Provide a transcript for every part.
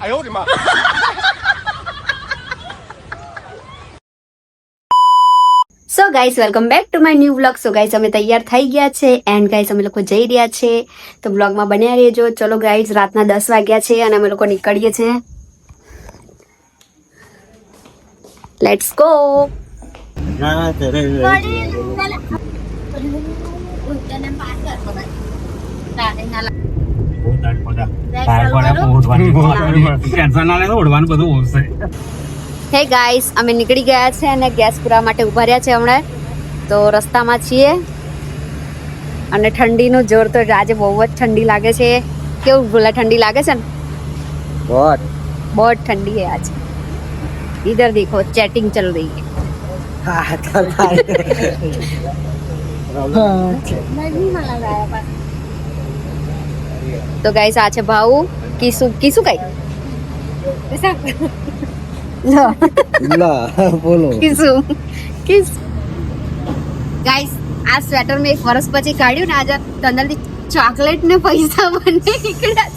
哎呦我的妈！ so guys welcome back to my new vlog so guys અમે તૈયાર થઈ ગયા છે એન્ડ ગાઈસ અમે લોકો જઈ રહ્યા છે તો બ્લોગમાં બન્યા રહેજો ચલો ગાઈસ રાતના દસ વાગ્યા છે અને અમે લોકો નીકળીએ છીએ લેટ્સ ગો ટેન્શન ના હે ગાઈસ અમે નીકળી ગયા છે અને ગેસ પૂરા માટે ઊભા રહ્યા છે હમણાં. તો રસ્તામાં છીએ. અને ઠંડીનું જોર તો આજે બહુ જ ઠંડી લાગે છે. કેવું ભૂલા ઠંડી લાગે છે ને? બહુ બહોત ઠંડી હે આજે. ઇધર દેખો ચેટિંગ ચલ રહી હે હા. હા તો ગાઈસ આ છે ભાઉ. કીસુ કીસુ કઈ? બોલો. કીસુ. કિસ. ગાઈસ આ સ્વેટર મેં એક વર્ષ પછી કાઢ્યું ને આજે તંદરથી ચોકલેટ ને પૈસા બંને નીકળ્યા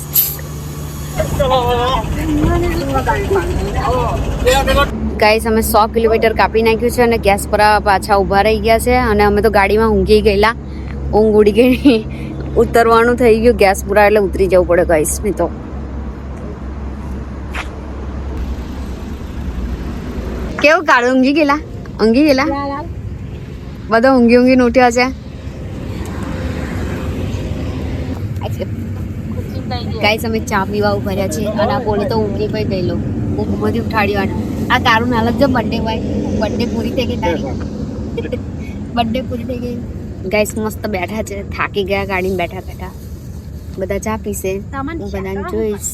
ગાઈસ અમે સો કિલોમીટર કાપી નાખ્યું છે અને ગેસ પર પાછા ઊભા રહી ગયા છે અને અમે તો ગાડીમાં ઊંઘી ગયેલા. ઊંઘ ઉડી ગઈ. ઉતરવાનું થઈ ગયું ગેસ પૂરા એટલે ઉતરી જવું પડે ગાઈસ નહીં તો. કેવું કાળું ઊંઘી ગયેલા? ઊંઘી ગયેલા? બધા ઊંઘી ઊંઘીને ઉઠ્યા છે. ગાઈસ અમે ચા પીવા ઉભર્યા છે અને આ બોલે તો ઊંઘી પણ ગયેલો. ઊંઘમાંથી ઉઠાડી વાળા આ કારણ હાલત જો બર્થડે હોય બર્થડે પૂરી થઈ ગઈ તારી. બર્થડે પૂરી થઈ ગઈ. ગાઈસ મસ્ત બેઠા છે. થાકી ગયા ગાડીમાં બેઠા બેઠા. બધા ચા પીશે. હું બધાને જોઈશ.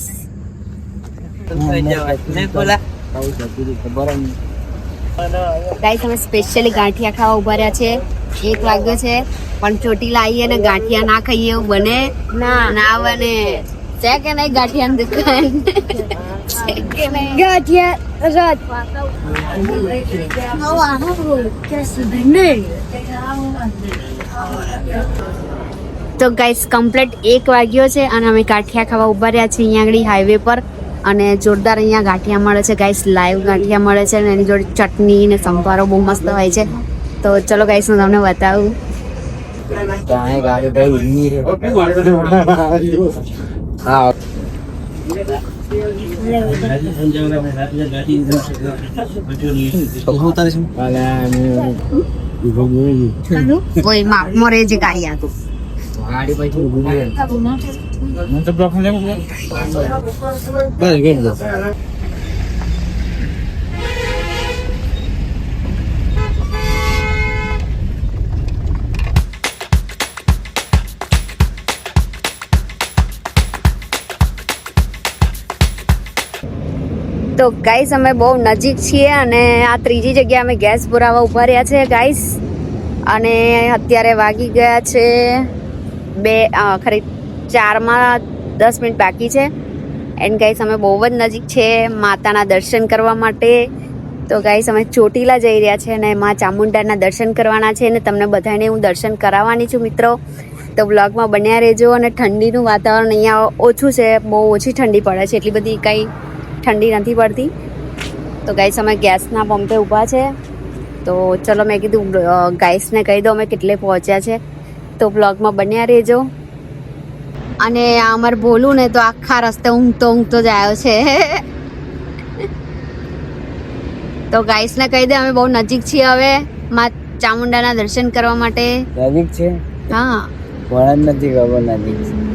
ગાઈસ અમે સ્પેશિયલી ગાંઠિયા ખાવા ઊભા રહ્યા છે. એક વાગ્યો છે. પણ ચોટીલા આવીએ ને ગાંઠિયા ના ખાઈએ. એવું બને? ના. ના બને. છે કે નહીં ગાંઠિયા દુકાન? છે કે નહીં? ગાંઠિયા રાત. તો ગાઈસ કમ્પ્લીટ એક વાગ્યો છે અને અમે ગાંઠિયા ખાવા ઊભા રહ્યા છીએ અહીંયા આગળ હાઈવે પર અને જોરદાર અહીંયા ગાંઠિયા મળે છે ગાઈસ લાઈવ ગાંઠિયા મળે છે અને એની જોડે ચટણી ને સંભારો બહુ મસ્ત હોય છે તો ચલો ગાઈસ હું તમને બતાવું હા મોરે જે ગાડી હતું. તો ગાઈસ અમે બહુ નજીક છીએ અને આ ત્રીજી જગ્યાએ અમે ગેસ પુરાવા ઊભા રહ્યા છે ગાઈસ અને અત્યારે વાગી ગયા છે બે ખરી ચારમાં દસ મિનિટ બાકી છે. એન્ડ ગાઈસ અમે બહુ જ નજીક છે માતાના દર્શન કરવા માટે. તો ગાઈસ અમે ચોટીલા જઈ રહ્યા છે અને મા ચામુંડાના દર્શન કરવાના છે અને તમને બધાને હું દર્શન કરાવવાની છું, મિત્રો. તો બ્લોગમાં બન્યા રહેજો અને ઠંડીનું વાતાવરણ અહીંયા ઓછું છે, બહુ ઓછી ઠંડી પડે છે, એટલી બધી કંઈ ઠંડી નથી પડતી. તો ગાઈસ અમે ગેસના પંપે ઊભા છે. તો ચલો મેં કીધું ગાઈસને કહી દો અમે કેટલે પહોંચ્યા છે. તો બ્લોગમાં બન્યા રહેજો. અને આ અમારે બોલું ને તો આખા રસ્તે ઊંઘતો ઊંઘતો જ આવ્યો છે. તો ગાઈસને કહી દે અમે બહુ નજીક છીએ હવે. માં ચામુંડાના દર્શન કરવા માટે. નજીક છે? હા. પણ નથી ખબર નજીક છે.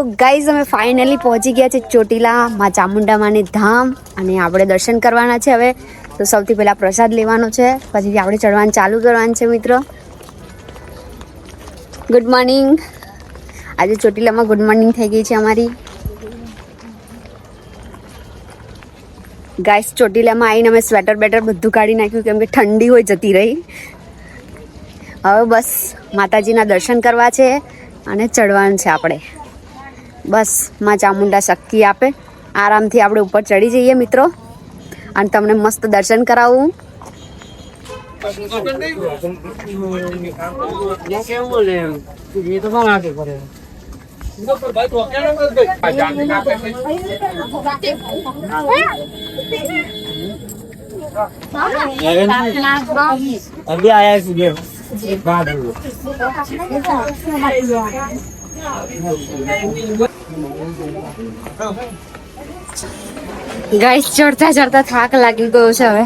તો ગાઈઝ અમે ફાઇનલી પહોંચી ગયા છે ચોટીલા, માં ચામુંડા ધામ, અને આપણે દર્શન કરવાના છે હવે. તો સૌથી પહેલાં પ્રસાદ લેવાનો છે, પછી આપણે ચડવાનું ચાલુ કરવાનું છે મિત્રો. ગુડ મોર્નિંગ આજે ચોટીલામાં ગુડ મોર્નિંગ થઈ ગઈ છે અમારી. ગાઈસ ચોટીલામાં આવીને અમે સ્વેટર બેટર બધું કાઢી નાખ્યું, કેમ કે ઠંડી હોય જતી રહી. હવે બસ, માતાજીના દર્શન કરવા છે અને ચડવાનું છે આપણે. બસ, માં ચામુંડા શક્તિ આપે. આરામથી આપણે ઉપર ચડી જઈએ મિત્રો. અને તમને મસ્ત દર્શન કરાવું. આયા ગાઈસ ચડતા ચડતા થાક લાગી ગયો છે હવે.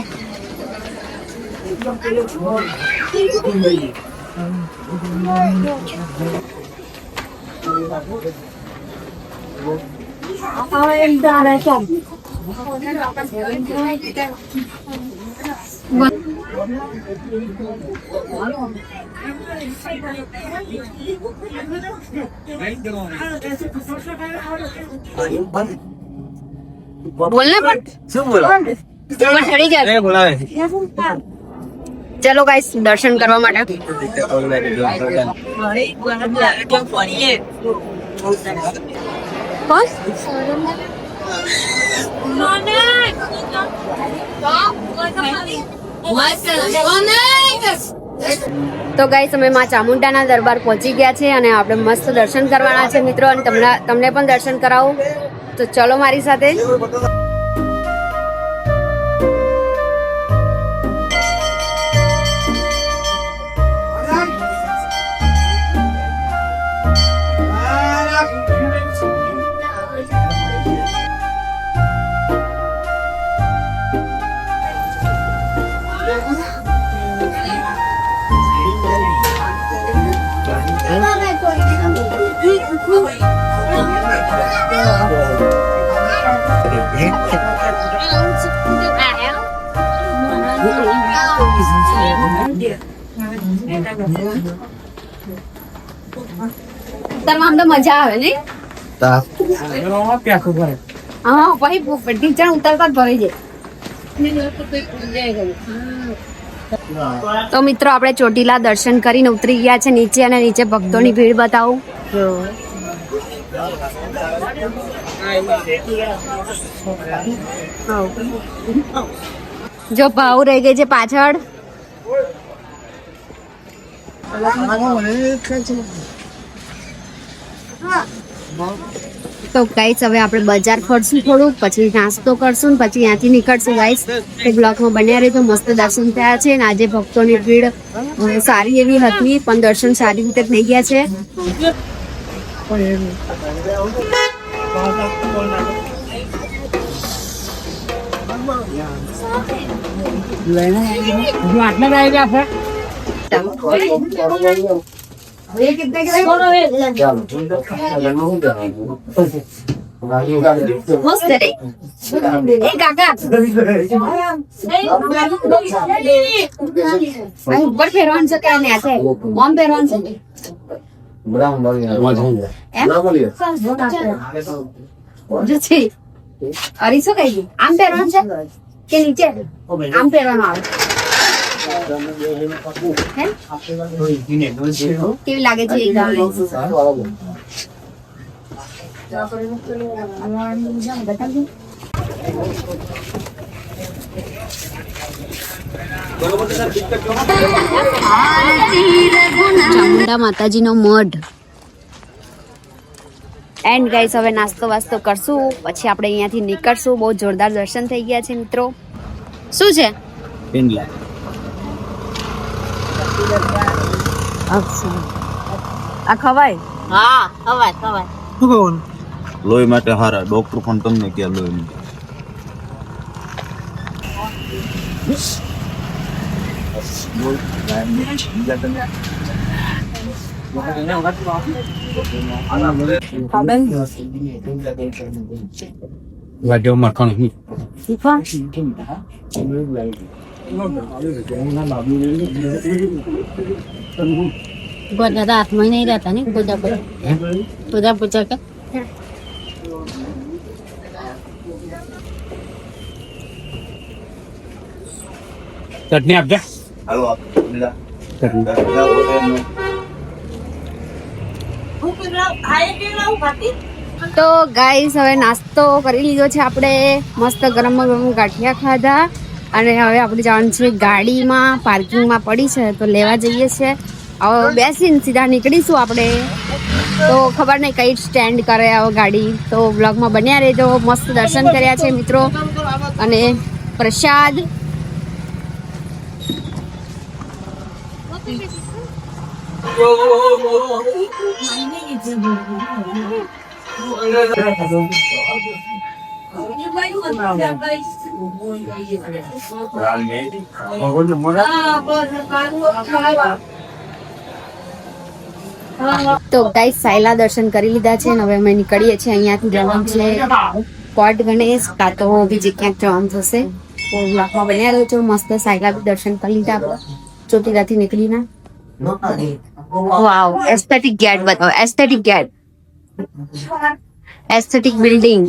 બોલને પણ. શું બોલો? ચડી જાય બોલાવે. ચલો ગાઈસ દર્શન કરવા માટે. કોણ તો ગાઈસ અમે માં ચામુંડાના દરબાર પહોંચી ગયા છે અને આપણે મસ્ત દર્શન કરવાના છે મિત્રો. અને તમને તમને પણ દર્શન કરાવું. તો ચલો મારી સાથે. ઉતરમાં આમ તો મજા આવે ને હા પછી ટીચર ઉતરતા જ ભરાઈ જાય. તો મિત્રો, આપણે ચોટીલા દર્શન કરીને ઉતરી ગયા છે નીચે અને નીચે ભક્તોની ભીડ બતાવું. જો ભાવ રહી ગઈ છે પાછળ. તો ગાઈસ હવે આપણે બજાર ફરશું થોડું પછી નાસ્તો કરશું પછી ત્યાંથી નીકળશું ગાઈસ તો બ્લોકમાં બન્યા રહી તો મસ્ત દર્શન થયા છે અને આજે ભક્તોની ભીડ સારી એવી હતી પણ દર્શન સારી રીતે થઈ ગયા છે. આટલા આવી ગયા છે. મસ્ત રે એ કાકા અહીં ઉપર ફેરવાનું છે કે ને છે ઓમ ફેરવાનું છે જો છે અરે શું કહી ગઈ આમ પહેરવાનું છે કે નીચે આમ પહેરવાનું આવે હે? કેવી લાગે છે ચામુંડા માતાજીનો મઢ. એન્ડ ગાઈસ હવે નાસ્તો વાસ્તો કરશું. પછી આપણે અહીંયાથી નીકળશું. બહુ જોરદાર દર્શન થઈ ગયા છે મિત્રો. શું છે? પિંડલા. આ ખવાય? હા ખવાય ખવાય. શું કહું? લોહી માટે હારા. ડોક્ટર પણ તમને કે લોહી માટે. વાજો મરખણ ગોદા હાથમાં નહીં રહેતા ને પૂજા પૂજા પૂજા પૂજા કે ચટણી આપજે હાલો તો ગાઈસ હવે નાસ્તો કરી લીધો છે આપણે. મસ્ત ગરમ ગરમ ગાંઠિયા ખાધા. અને હવે આપણે જવાનું છે ગાડીમાં, પાર્કિંગમાં પડી છે, તો લેવા જઈએ છે હવે બેસીને સીધા નીકળીશું આપણે. તો ખબર નહીં કઈ સ્ટેન્ડ કરે આવો ગાડી. તો બ્લોગમાં બન્યા રહેજો. મસ્ત દર્શન કર્યા છે મિત્રો. અને પ્રસાદ. તો ગાઈસ સાયલા દર્શન કરી લીધા છે હવે અમે નીકળીએ છીએ અહીંયાથી જવાનું છે કોટ ગણેશ કાં તો બીજે ક્યાંક જવાનું થશે. તો બન્યા રહ્યો છો મસ્ત સાયલા બી દર્શન કરી લીધા ચોટીલાથી નીકળી ના. વાવ એસ્થેટિક ગેટ બતાવો. Aesthetic gate aesthetic building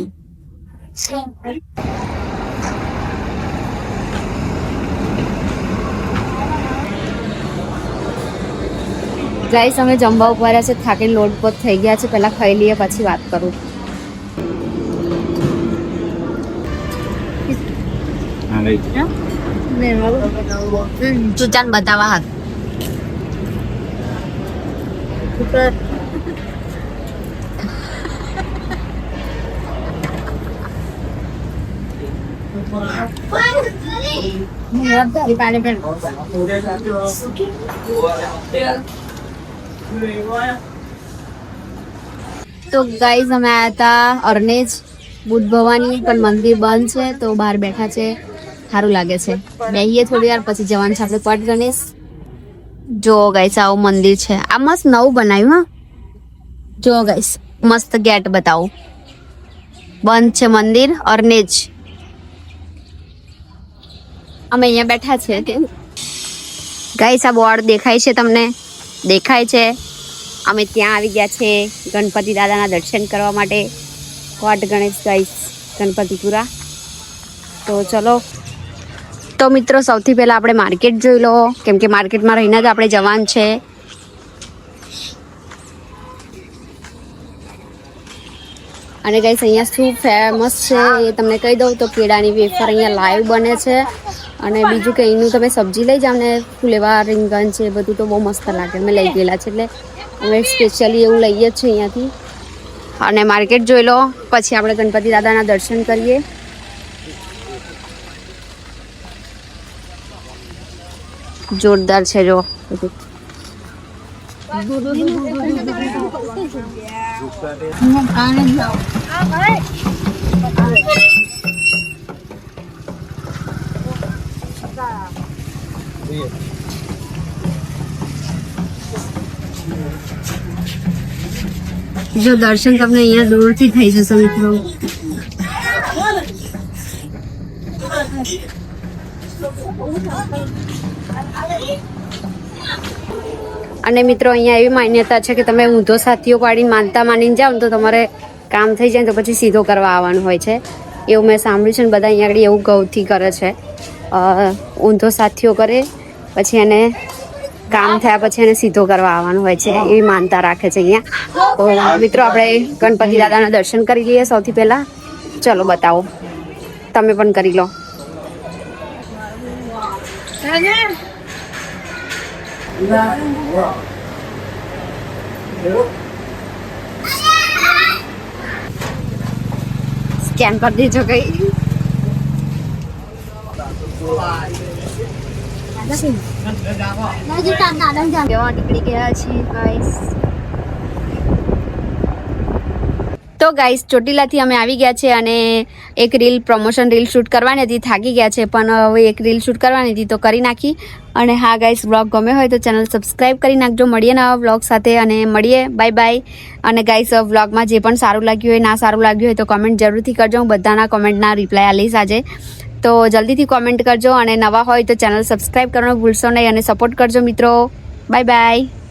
guys અમે જમવા ઉપર છે. થાકી લોટપોટ થઈ ગયા છે. પહેલા ખાઈ લઈએ પછી વાત કરું. તું ચાલ બતાવા હાથ. તો ગાઈઝ અમે આયા હતા અરનેજ બુદ્ધ ભવાની, પણ મંદિર બંધ છે, તો બહાર બેઠા છે. સારું લાગે છે. બેહીએ થોડી વાર, પછી જવાનું છે આપણે પટ ગણેશ. જો ગાઈસ આવું મંદિર છે. આ મસ્ત નવું બનાવ્યું, હા. જો ગાઈસ મસ્ત ગેટ બતાવું. બંધ છે મંદિર અરનેજ અમે અહીંયા બેઠા છે ગાઈસ, આ બોર્ડ દેખાય છે તમને? દેખાય છે. અમે ત્યાં આવી ગયા છે ગણપતિ દાદાના દર્શન કરવા માટે. કોટ ગણેશ ગાઈસ, ગણપતિપુરા. તો ચલો. તો મિત્રો, સૌથી પહેલાં આપણે માર્કેટ જોઈ લો. કેમ કે માર્કેટમાં રહીને જ આપણે જવાન છે. અને ગાઈસ, અહીંયા શું ફેમસ છે એ તમને કહી દઉં. તો કેળાની વેફર અહીંયા લાઈવ બને છે. અને બીજું કે એનું તમે સબ્જી લઈ જાઓ ને ફુલેવા રીંગણ છે એ બધું તો બહુ મસ્ત લાગે. અમે લઈ ગયેલા છે એટલે અમે સ્પેશિયલી એવું લઈએ જ છીએ અહીંયાથી. અને માર્કેટ જોઈ લો પછી આપણે ગણપતિ દાદાના દર્શન કરીએ. જોરદાર છે જો. બધું. જો દર્શન તમને અહીંયા દૂરથી થઈ જશે મિત્રો. અને મિત્રો અહીંયા એવી માન્યતા છે કે તમે ઊંધો સાથીઓ પાડીને માનતા માનીને જાઓ તો તમારે કામ થઈ જાય તો પછી સીધો કરવા આવવાનું હોય છે. એવું મેં સાંભળ્યું છે ને બધા અહીંયા આગળ એવું ગૌથી કરે છે. ઊંધો સાથીઓ કરે, પછી એને કામ થયા પછી એને સીધો કરવા આવવાનું હોય છે એ માનતા રાખે છે અહીંયા. તો મિત્રો, આપણે ગણપતિ દાદાના દર્શન કરી લઈએ સૌથી પહેલાં. ચલો, બતાવો. તમે પણ કરી લો. સ્કેન કરી દેજો કઈ? નીકળી ગયા છીએ ગાઈસ તો ગાઈસ ચોટીલાથી અમે આવી ગયા છે અને એક રીલ પ્રમોશન રીલ શૂટ કરવાની હતી, થાકી ગયા છે, પણ હવે એક રીલ શૂટ કરવાની હતી, તો કરી નાખી. અને હા ગાઈસ બ્લોગ ગમે હોય તો ચેનલ સબસ્ક્રાઈબ કરી નાખજો. મળીએ નવા બ્લોગ સાથે અને મળીએ. બાય બાય અને ગાઈસ બ્લોગમાં જે પણ સારું લાગ્યું હોય, ના સારું લાગ્યું હોય તો કમેન્ટ જરૂરથી કરજો. હું બધાના કોમેન્ટના રિપ્લાય આલીશ આજે. તો જલ્દીથી કોમેન્ટ કરજો અને નવા હોય તો ચેનલ સબસ્ક્રાઈબ કરવાનું ભૂલશો નહીં અને સપોર્ટ કરજો મિત્રો. Bye bye